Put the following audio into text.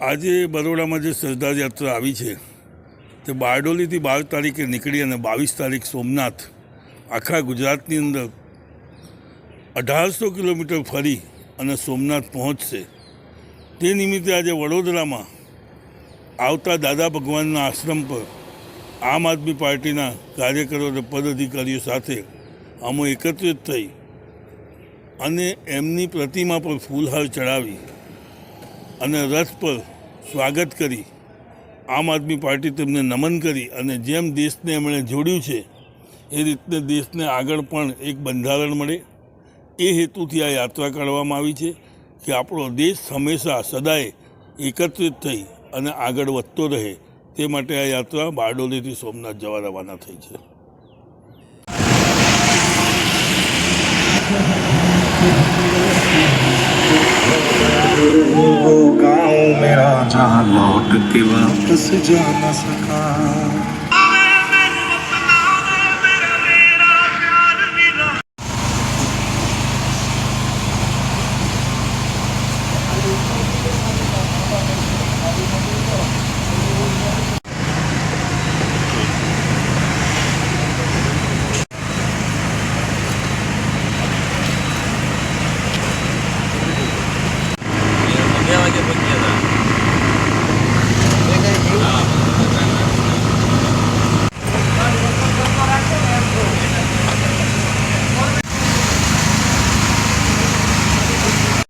આજે બરોડામાં જે સરદાર યાત્રા આવી છે, તે બારડોલીથી બાર તારીખે નીકળી અને બાવીસ તારીખ સોમનાથ, આખા ગુજરાતની અંદર અઢારસો કિલોમીટર ફરી અને સોમનાથ પહોંચશે. તે નિમિત્તે આજે વડોદરામાં આવતા દાદા ભગવાનના આશ્રમ પર આમ આદમી પાર્ટીના કાર્યકરો અને પદાધિકારીઓ સાથે અમે એકત્રિત થઈ અને એમની પ્રતિમા પર ફૂલહાર ચડાવી અને રથ પર સ્વાગત કરી. આમ આદમી પાર્ટી તેમને નમન કરી અને જેમ દેશને એમણે જોડ્યું છે, એ રીતને દેશને આગળ પણ એક બંધારણ મળે. એ હેતુથી આ યાત્રા કાઢવામાં આવી છે કે આપણો દેશ હંમેશા સદાય એકત્રિત થઈ અને આગળ વધતો રહે. તે માટે આ યાત્રા બારડોલીથી સોમનાથ જવા રવાના થઈ છે. वो गाँव मेरा जहाँ लौट के वापस जा न सका